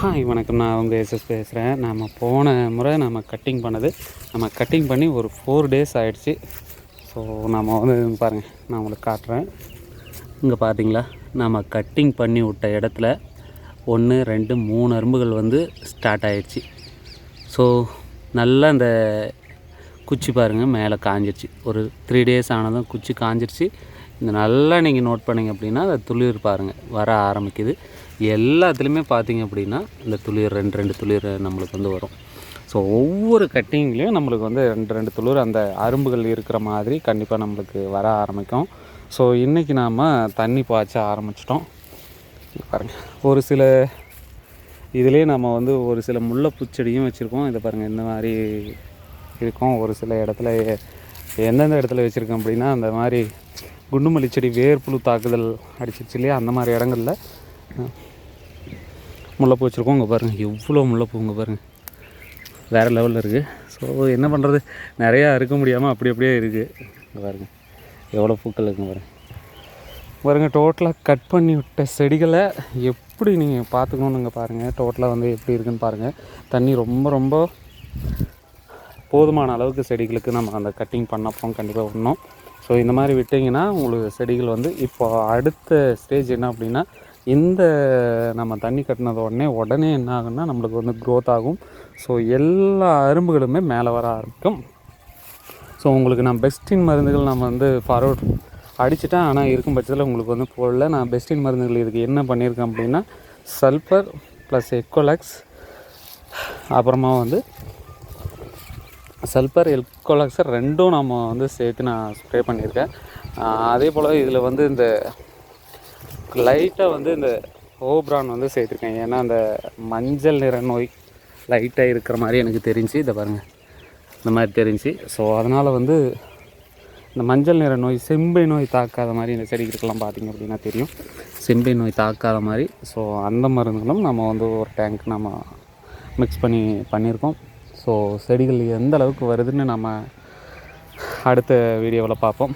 Hi வணக்கம். நான் உங்கள் எஸ்எஸ் பேசுகிறேன் நம்ம போன முறை நம்ம கட்டிங் பண்ணது. நம்ம கட்டிங் பண்ணி ஒரு ஃபோர் டேஸ் ஆகிடுச்சு ஸோ நம்ம வந்து பாருங்கள் நான் உங்களுக்கு காட்டுறேன். இங்கே பார்த்தீங்களா நம்ம கட்டிங் பண்ணி விட்ட இடத்துல ஒன்று ரெண்டு மூணு அரும்புகள் வந்து ஸ்டார்ட் ஆகிடுச்சு ஸோ நல்லா இந்த குச்சி பாருங்கள் மேலே காஞ்சிருச்சு. ஒரு த்ரீ டேஸ் ஆனதும் குச்சி காஞ்சிருச்சு. இந்த நல்லா நீங்கள் நோட் பண்ணீங்க அப்படின்னா அந்த துளிர் பாருங்கள் வர ஆரம்பிக்குது. எல்லாத்துலேயுமே பார்த்தீங்க அப்படின்னா இந்த துளிர் ரெண்டு ரெண்டு துளிர் நம்மளுக்கு வந்து வரும். ஸோ ஒவ்வொரு கட்டிங்லேயும் நம்மளுக்கு வந்து ரெண்டு ரெண்டு துளிர் அந்த அரும்புகள் இருக்கிற மாதிரி கண்டிப்பாக நம்மளுக்கு வர ஆரம்பிக்கும். ஸோ இன்றைக்கி நாம் தண்ணி பாய்ச்ச ஆரம்பிச்சிட்டோம். பாருங்கள் ஒரு சில இதிலே நம்ம வந்து ஒரு சில முல்லை பூச்செடியும் வச்சுருக்கோம். இதை பாருங்கள் இந்த மாதிரி இருக்கும். ஒரு சில இடத்துல எந்தெந்த இடத்துல வச்சுருக்கோம் அப்படின்னா அந்த மாதிரி குண்டுமல்லி செடி வேர்ப்புழு தாக்குதல் அடிச்சிருச்சு இல்லையா? அந்த மாதிரி இடங்கள்ல முல்லைப்பூ வச்சுருக்கோம். இங்கே பாருங்கள் எவ்வளோ முல்லைப்பூ இங்கே பாருங்கள் வேறு லெவலில் இருக்குது ஸோ என்ன பண்ணுறது நிறையா இருக்க முடியாமல் அப்படி அப்படியே இருக்குது இங்கே பாருங்கள் எவ்வளோ பூக்கள் இருக்குங்க பாருங்கள் பாருங்கள் டோட்டலாக கட் பண்ணி விட்ட செடிகளை எப்படி நீங்கள் பார்த்துக்கணுன்னு பாருங்கள் டோட்டலாக வந்து எப்படி இருக்குன்னு பாருங்கள் தண்ணி ரொம்ப ரொம்ப போதுமான அளவுக்கு செடிகளுக்கு நம்ம அந்த கட்டிங் பண்ணப்போ கண்டிப்பாக பண்ணோம் ஸோ இந்த மாதிரி விட்டிங்கன்னா உங்களுக்கு செடிகள் வந்து இப்போ அடுத்த ஸ்டேஜ் என்ன அப்படின்னா இந்த நம்ம தண்ணி கட்டினது உடனே உடனே என்ன ஆகுன்னா நம்மளுக்கு வந்து க்ரோத் ஆகும். ஸோ எல்லா அரும்புகளுமே மேலே வர ஆரம்பிக்கும். ஸோ உங்களுக்கு நான் பெஸ்டின் மருந்துகள் நம்ம வந்து ஃபார்வர்ட் அடிச்சிட்டேன். ஆனால் இருக்கும் பட்சத்தில் உங்களுக்கு வந்து போடல. நான் பெஸ்டின் மருந்துகள் இதுக்கு என்ன பண்ணியிருக்கேன் அப்படின்னா சல்ஃபர் ப்ளஸ் எக்கோலக்ஸ் அப்புறமா வந்து சல்பர் எல்கோலாக்சர் ரெண்டும் நம்ம வந்து சேர்த்து நான் ஸ்ப்ரே பண்ணியிருக்கேன். அதே போல் இதில் வந்து இந்த லைட்டாக வந்து இந்த ஓப்ரான் வந்து சேர்த்துருக்கேன். ஏன்னா அந்த மஞ்சள் நிற நோய் லைட்டாக இருக்கிற மாதிரி எனக்கு தெரிஞ்சு இதை பாருங்கள் இந்த மாதிரி தெரிஞ்சு. ஸோ அதனால் வந்து இந்த மஞ்சள் நிற நோய் செம்பை நோய் தாக்காத மாதிரி இந்த செடிகளுக்கெல்லாம் பார்த்தீங்க அப்படின்னா தெரியும். செம்பை நோய் தாக்காத மாதிரி. ஸோ அந்த மருந்துகளும் நம்ம வந்து ஒரு டேங்க் நம்ம மிக்ஸ் பண்ணி பண்ணியிருக்கோம். ஸோ செடிகள் எந்த அளவுக்கு வருதுன்னு நம்ம அடுத்த வீடியோவில் பார்ப்போம்.